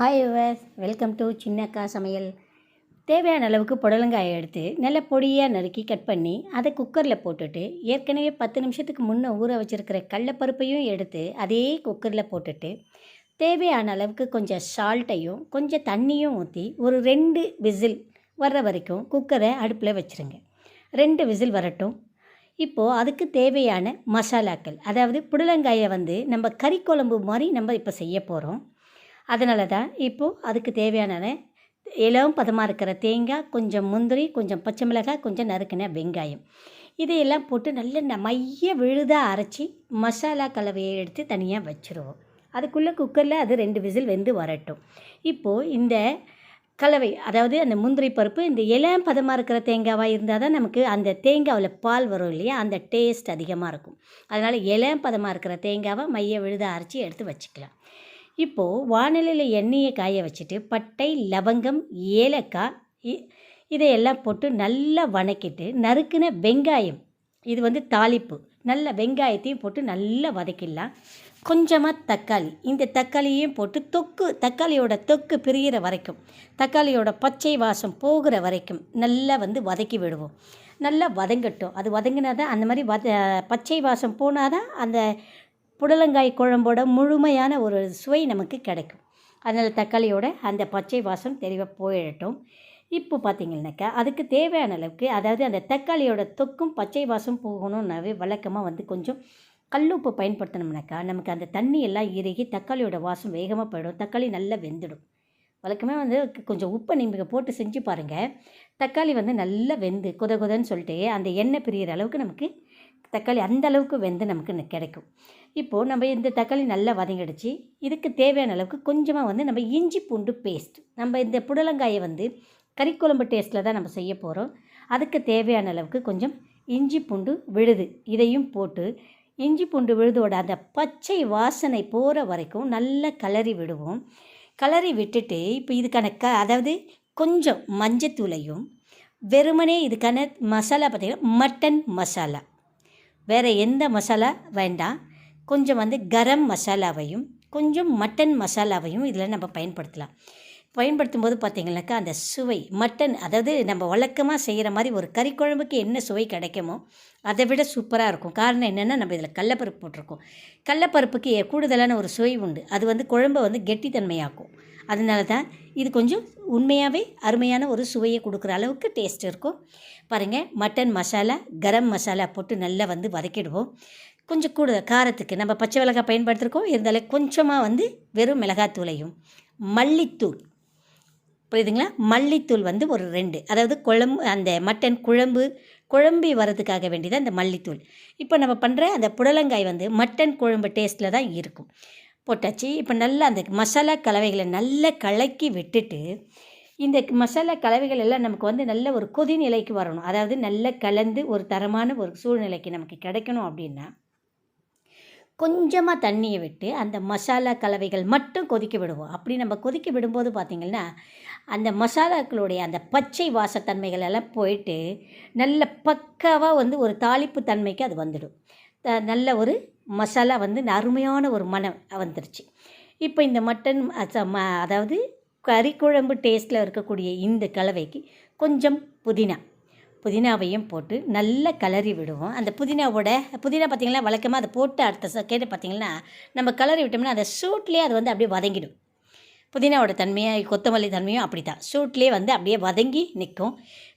Hi yours welcome to Chinnakka Samayal தேவையான அளவுக்கு புடலங்காயை எடுத்து நல்ல பொடியாக நறுக்கி கட் பண்ணி அதை குக்கரில் போட்டுட்டு ஏற்கனவே பத்து நிமிஷத்துக்கு முன்னே ஊற வச்சுருக்கிற கடலப்பருப்பையும் எடுத்து அதே குக்கரில் போட்டுட்டு தேவையான அளவுக்கு கொஞ்சம் சால்ட்டையும் கொஞ்சம் தண்ணியும் ஊற்றி ஒரு ரெண்டு விசில் வர்ற வரைக்கும் குக்கரை அடுப்பில் வச்சுருங்க. ரெண்டு விசில் வரட்டும். இப்போது அதுக்கு தேவையான மசாலாக்கள் அதாவது புடலங்காயை வந்து நம்ம கறி குழம்பு மாதிரி நம்ம இப்போ செய்ய போகிறோம் அதனால தான் இப்போது அதுக்கு தேவையான இளவும் பதமாக இருக்கிற தேங்காய் கொஞ்சம் முந்திரி கொஞ்சம் பச்சை மிளகாய் கொஞ்சம் நறுக்கின வெங்காயம். இதையெல்லாம் போட்டு நல்ல மைய விழுதாக அரைச்சி மசாலா கலவையை எடுத்து தனியாக வச்சுருவோம். அதுக்குள்ளே குக்கரில் அது ரெண்டு விசில் வெந்து வரட்டும். இப்போது இந்த கலவை அதாவது அந்த முந்திரி பருப்பு இந்த இளம் பதமாக இருக்கிற தேங்காவாக இருந்தால் தான் நமக்கு அந்த தேங்காவில் பால் வரும் இல்லையா அந்த டேஸ்ட் அதிகமாக இருக்கும். அதனால் இளம் பதமாக இருக்கிற தேங்காவை மைய விழுத அரைச்சி எடுத்து வச்சுக்கலாம். இப்போது வானிலையில் எண்ணெயை காய வச்சுட்டு பட்டை லவங்கம் ஏலக்காய் இ- இதையெல்லாம் போட்டு நல்லா வதக்கிட்டு நறுக்கின வெங்காயம். இது வந்து தாளிப்பு. நல்ல வெங்காயத்தையும் போட்டு நல்லா வதக்கிடலாம். கொஞ்சமாக தக்காளி. இந்த தக்காளியையும் போட்டு தொக்கு தக்காளியோட தொக்கு பிரிகிற வரைக்கும் தக்காளியோட பச்சை வாசம் போகிற வரைக்கும் நல்லா வந்து வதக்கி விடுவோம். நல்லா வதங்கட்டும். அது வதங்கினா தான் அந்த மாதிரி வத பச்சை வாசம் போனால் தான் அந்த புடலங்காய் குழம்போட முழுமையான ஒரு சுவை நமக்கு கிடைக்கும். அதனால் தக்காளியோட அந்த பச்சை வாசம் தெளிவாக போயிடட்டும். இப்போ பார்த்தீங்கன்னாக்கா அதுக்கு தேவையான அளவுக்கு அதாவது அந்த தக்காளியோட தொக்கும் பச்சை வாசம் போகணும்னாவே வழக்கமாக வந்து கொஞ்சம் கல்லுப்பு பயன்படுத்தினோம்னாக்கா நமக்கு அந்த தண்ணி எல்லாம் இறுகி தக்காளியோட வாசம் வேகமாக போயிடும். தக்காளி நல்லா வெந்துடும். வழக்கமே வந்து கொஞ்சம் உப்பை நீங்கள் போட்டு செஞ்சு பாருங்கள் தக்காளி வந்து நல்லா வெந்து குத குதன்னு சொல்லிட்டு அந்த எண்ணெய் பிரியிற அளவுக்கு நமக்கு தக்காளி அந்த அளவுக்கு வெந்து நமக்கு கிடைக்கும். இப்போது நம்ம இந்த தக்காளி நல்லா வதங்கிடுச்சு. இதுக்கு தேவையான அளவுக்கு கொஞ்சமாக வந்து நம்ம இஞ்சி பூண்டு பேஸ்ட் நம்ம இந்த புடலங்காயை வந்து கறிக்குழம்பு டேஸ்ட்டில் தான் நம்ம செய்ய போகிறோம் அதுக்கு தேவையான அளவுக்கு கொஞ்சம் இஞ்சி பூண்டு விழுது. இதையும் போட்டு இஞ்சி பூண்டு விழுதோட அந்த பச்சை வாசனை போகிற வரைக்கும் நல்லா கலரி விடுவோம். கலரி விட்டுட்டு இப்போ இதுக்கான க அதாவது கொஞ்சம் மஞ்சத்தூளையும் வெறுமனே இதுக்கான மசாலா பார்த்திங்கன்னா மட்டன் மசாலா. வேறு எந்த மசாலா வேண்டாம். கொஞ்சம் வந்து கரம் மசாலாவையும் கொஞ்சம் மட்டன் மசாலாவையும் இதில் நம்ம பயன்படுத்தலாம். பயன்படுத்தும் போது பார்த்திங்கனாக்கா அந்த சுவை மட்டன் அதாவது நம்ம வழக்கமாக செய்கிற மாதிரி ஒரு கறி குழம்புக்கு என்ன சுவை கிடைக்குமோ அதை விட சூப்பராக இருக்கும். காரணம் என்னென்னா நம்ம இதில் கடலப்பருப்பு போட்டிருக்கோம். கடலப்பருப்புக்கு கூடுதலான ஒரு சுவை உண்டு. அது வந்து குழம்பை வந்து கெட்டித்தன்மையாக்கும். அதனால தான் இது கொஞ்சம் உண்மையாகவே அருமையான ஒரு சுவையை கொடுக்குற அளவுக்கு டேஸ்ட் இருக்கும். பாருங்கள் மட்டன் மசாலா கரம் மசாலா போட்டு நல்லா வந்து வதக்கிடுவோம். கொஞ்சம் கூடுதல் காரத்துக்கு நம்ம பச்சை மிளகாய் பயன்படுத்திருக்கோம். இருந்தாலும் கொஞ்சமாக வந்து வெறும் மிளகாத்தூளையும் மல்லித்தூள். புரியுதுங்களா? மல்லித்தூள் வந்து ஒரு ரெண்டு. அதாவது குழம்பு அந்த மட்டன் குழம்பு குழம்பி வரதுக்காக வேண்டியது அந்த மல்லித்தூள். இப்போ நம்ம பண்ணுற அந்த புடலங்காய் வந்து மட்டன் குழம்பு டேஸ்ட்டில் தான் இருக்கும். போட்டாச்சு. இப்போ நல்லா அந்த மசாலா கலவைகளை நல்லா கலக்கி விட்டுட்டு இந்த மசாலா கலவைகள் எல்லாம் நமக்கு வந்து நல்ல ஒரு கொதிநிலைக்கு வரணும். அதாவது நல்லா கலந்து ஒரு தரமான ஒரு சூழ்நிலைக்கு நமக்கு கிடைக்கணும் அப்படின்னா கொஞ்சமாக தண்ணியை விட்டு அந்த மசாலா கலவைகள் மட்டும் கொதிக்க விடுவோம். அப்படி நம்ம கொதிக்க விடும்போது பார்த்திங்கன்னா அந்த மசாலாக்களுடைய அந்த பச்சை வாசத்தன்மைகள் எல்லாம் போயிட்டு நல்ல பக்காவாக வந்து ஒரு தாளிப்பு தன்மைக்கு அது வந்துடும். நல்ல ஒரு மசாலா வந்து அருமையான ஒரு மனம் வந்துருச்சு. இப்போ இந்த மட்டன் அதாவது கறி குழம்பு டேஸ்ட்டில் இருக்கக்கூடிய இந்த கலவைக்கு கொஞ்சம் புதினா. புதினாவையும் போட்டு நல்லா கிளறி விடுவோம். அந்த புதினாவோட புதினா பார்த்திங்கன்னா வழக்கமாக அதை போட்டு அடுத்த செகண்ட் பார்த்திங்கன்னா நம்ம கலரி விட்டோம்னா அந்த சூட்லேயே அது வந்து அப்படியே வதங்கிடும். புதினாவோட தன்மையாக கொத்தமல்லி தன்மையும் அப்படி தான் சூட்லேயே வந்து அப்படியே வதங்கி நிற்கும்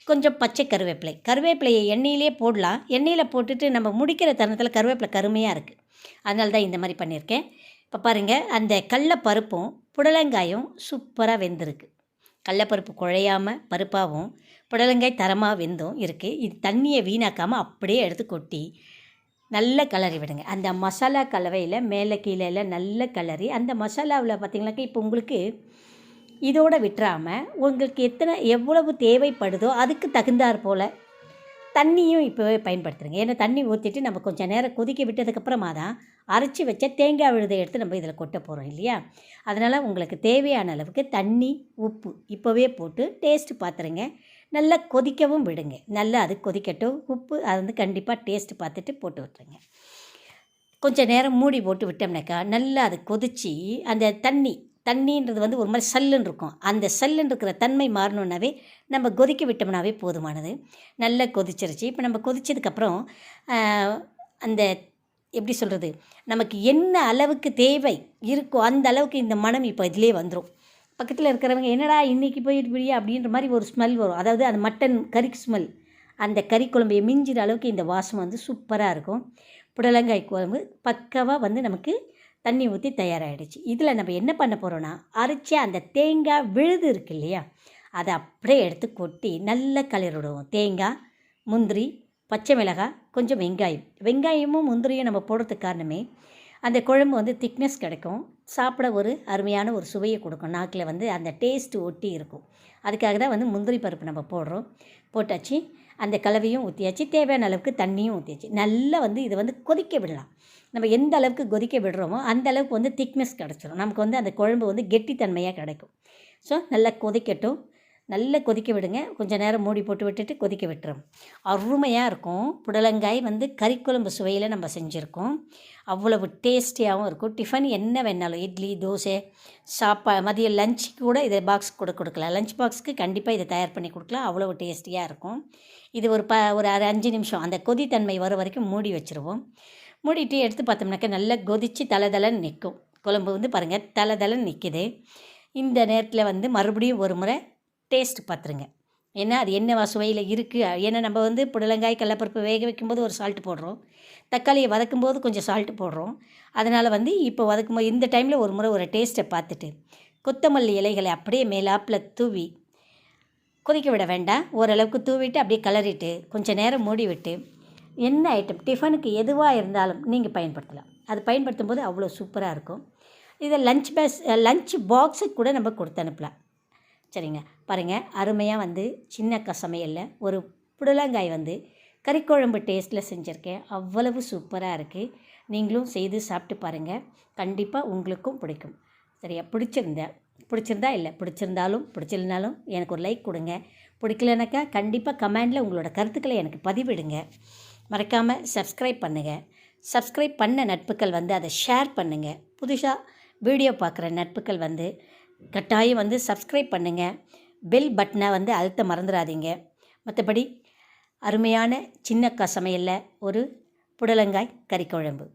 கொஞ்சம் பச்சை கருவேப்பிலை. கருவேப்பிலையை எண்ணெயிலே போடலாம். எண்ணெயில் போட்டுட்டு நம்ம முடிக்கிற தருணத்தில் கருவேப்பிலை கருமையாக இருக்குது அதனால தான் இந்த மாதிரி பண்ணியிருக்கேன். இப்போ பாருங்கள் அந்த கடலப்பருப்பும் புடலங்காயும் சூப்பராக வெந்திருக்கு. கடலப்பருப்பு குழையாமல் பருப்பாகவும் புடலங்காய் தரமாக வெந்தும் இருக்குது இது தண்ணியை வீணாக்காமல் அப்படியே எடுத்து கொட்டி நல்லா கலரி விடுங்க. அந்த மசாலா கலவையில் மேலே கீழே எல்லாம் நல்ல கலரி அந்த மசாலாவில் பார்த்திங்கனாக்கா இப்போ உங்களுக்கு இதோட விட்டுறாமல் உங்களுக்கு எத்தனை எவ்வளவு தேவைப்படுதோ அதுக்கு தகுந்தாற் போல் தண்ணியும் இப்போவே பயன்படுத்துறேங்க. ஏன்னா தண்ணி ஊற்றிட்டு நம்ம கொஞ்சம் நேரம் கொதிக்க விட்டதுக்கப்புறமா தான் அரைச்சி வச்ச தேங்காய் விழுதை எடுத்து நம்ம இதில் கொட்ட போகிறோம் இல்லையா? அதனால் உங்களுக்கு தேவையான அளவுக்கு தண்ணி உப்பு இப்போவே போட்டு டேஸ்ட்டு பார்த்துருங்க நல்லா கொதிக்கவும் விடுங்க. நல்லா அது கொதிக்கட்டும். உப்பு அது வந்து கண்டிப்பாக டேஸ்ட்டு பார்த்துட்டு போட்டு விட்டுருங்க கொஞ்சம் நேரம் மூடி போட்டு விட்டோம்னாக்கா நல்லா அது கொதித்து அந்த தண்ணி தண்ணின்றது வந்து ஒரு மாதிரி சல்லுன்னு இருக்கும். அந்த சல்லுன்னு இருக்கிற தன்மை மாறணுன்னாவே நம்ம கொதிக்க விட்டோம்னாவே போதுமானது. நல்லா கொதிச்சிருச்சு. இப்போ நம்ம கொதிச்சதுக்கப்புறம் அந்த எப்படி சொல்கிறது நமக்கு என்ன அளவுக்கு தேவை இருக்கோ அந்த அளவுக்கு இந்த மனம் இப்போ இதிலே வந்துடும் பக்கத்தில் இருக்கிறவங்க என்னடா இன்றைக்கி போயிட்டு போய் அப்படின்ற மாதிரி ஒரு ஸ்மெல் வரும். அதாவது அந்த மட்டன் கறி ஸ்மெல் அந்த கறி குழம்பையை மிஞ்சிற அளவுக்கு இந்த வாசம் வந்து சூப்பராக இருக்கும். புடலங்காய் குழம்பு பக்கவாக வந்து நமக்கு தண்ணி ஊற்றி தயாராகிடுச்சு இதில் நம்ம என்ன பண்ண போகிறோன்னா அரைச்சி அந்த தேங்காய் விழுது இருக்கு இல்லையா? அதை அப்படியே எடுத்து கொட்டி நல்லா கலரிடுவோம் தேங்காய் முந்திரி பச்சை மிளகாய் கொஞ்சம் வெங்காயம். வெங்காயமும் முந்திரியும் நம்ம போடுறதுக்கு காரணமே அந்த குழம்பு வந்து திக்னஸ் கிடைக்கும். சாப்பிட ஒரு அருமையான ஒரு சுவையை கொடுக்கும். நாக்கில் வந்து அந்த டேஸ்ட்டு ஒட்டி இருக்கும். அதுக்காக தான் வந்து முந்திரி பருப்பு நம்ம போடுறோம். போட்டாச்சு. அந்த கலவையும் ஊற்றியாச்சு தேவையான அளவுக்கு தண்ணியும் ஊற்றியாச்சு நல்லா வந்து இதை வந்து கொதிக்க விடலாம். நம்ம எந்த அளவுக்கு கொதிக்க விடுறோமோ அந்த அளவுக்கு வந்து திக்னஸ் கிடச்சிரும். நமக்கு வந்து அந்த குழம்பு வந்து கெட்டித்தன்மையாக கிடைக்கும். ஸோ நல்லா கொதிக்கட்டும். நல்லா கொதிக்க விடுங்க. கொஞ்சம் நேரம் மூடி போட்டு விட்டுட்டு கொதிக்க விட்டுரும். அருமையாக இருக்கும். புடலங்காய் வந்து கறிக்குழம்பு சுவையில் நம்ம செஞ்சுருக்கோம். அவ்வளவு டேஸ்டியாகவும் இருக்கும். டிஃபன் என்ன வேணாலும் இட்லி தோசை சாப்பா மதியம் லஞ்சு கூட இதை பாக்ஸ் கூட கொடுக்கலாம். லஞ்ச் பாக்ஸுக்கு கண்டிப்பாக இதை தயார் பண்ணி கொடுக்கலாம். அவ்வளவு டேஸ்டியாக இருக்கும். இது ஒரு ப ஒரு அஞ்சு நிமிஷம். அந்த கொதித்தன்மை வர வரைக்கும் மூடி வச்சுருவோம். மூடிட்டு எடுத்து பார்த்தோம்னாக்கா நல்லா கொதித்து தலை தலைன்னு நிற்கும். குழம்பு வந்து பாருங்கள் தலை தலைன்னு நிற்கிது இந்த நேரத்தில் வந்து மறுபடியும் ஒரு முறை டேஸ்ட் பார்த்துருங்க. ஏன்னா அது என்ன சுவையில் இருக்குது ஏன்னா நம்ம வந்து புடலங்காய் கடலப்பருப்பு வேக வைக்கும்போது ஒரு சால்ட்டு போடுறோம். தக்காளியை வதக்கும் போது கொஞ்சம் சால்ட்டு போடுறோம். அதனால் வந்து இப்போ வதக்கும் போது இந்த டைமில் ஒரு முறை ஒரு டேஸ்ட்டை பார்த்துட்டு கொத்தமல்லி இலைகளை அப்படியே மேலாப்பில் தூவி கொதிக்க விட வேண்டாம். ஓரளவுக்கு தூவிட்டு அப்படியே கிளறிட்டு கொஞ்சம் நேரம் மூடி விட்டு என்ன ஐட்டம் டிஃபனுக்கு எதுவாக இருந்தாலும் நீங்கள் பயன்படுத்தலாம். அது பயன்படுத்தும் போது அவ்வளோ சூப்பராக இருக்கும். இதை லஞ்ச் பேஸ் லஞ்ச் பாக்ஸுக்கு கூட நம்ம கொடுத்து அனுப்பலாம். சரிங்க. பாருங்கள் அருமையாக வந்து சின்ன சமையலில் ஒரு புடலங்காய் வந்து கறிக்குழம்பு டேஸ்ட்டில் செஞ்சுருக்கேன். அவ்வளவு சூப்பராக இருக்குது நீங்களும் செய்து சாப்பிட்டு பாருங்கள் கண்டிப்பாக உங்களுக்கும் பிடிக்கும். சரியா? பிடிச்சிருந்தேன் பிடிச்சிருந்தா இல்லை பிடிச்சிருந்தாலும் பிடிச்சிருந்தாலும் எனக்கு ஒரு லைக் கொடுங்க. பிடிக்கலனாக்கா கண்டிப்பாக கமெண்டில் உங்களோட கருத்துக்களை எனக்கு பதிவிடுங்க. மறக்காமல் சப்ஸ்கிரைப் பண்ணுங்கள் சப்ஸ்கிரைப் பண்ண நட்புகள் வந்து அதை ஷேர் பண்ணுங்கள் புதுசாக வீடியோ பார்க்குற நட்புகள் வந்து கட்டாயம் வந்து சப்ஸ்கிரைப் பண்ணுங்கள் பெல் பட்டனை வந்து அழுத்த மறந்துடாதீங்க மற்றபடி அருமையான சின்னக்கா சமையலில் ஒரு புடலங்காய் கறிக்குழம்பு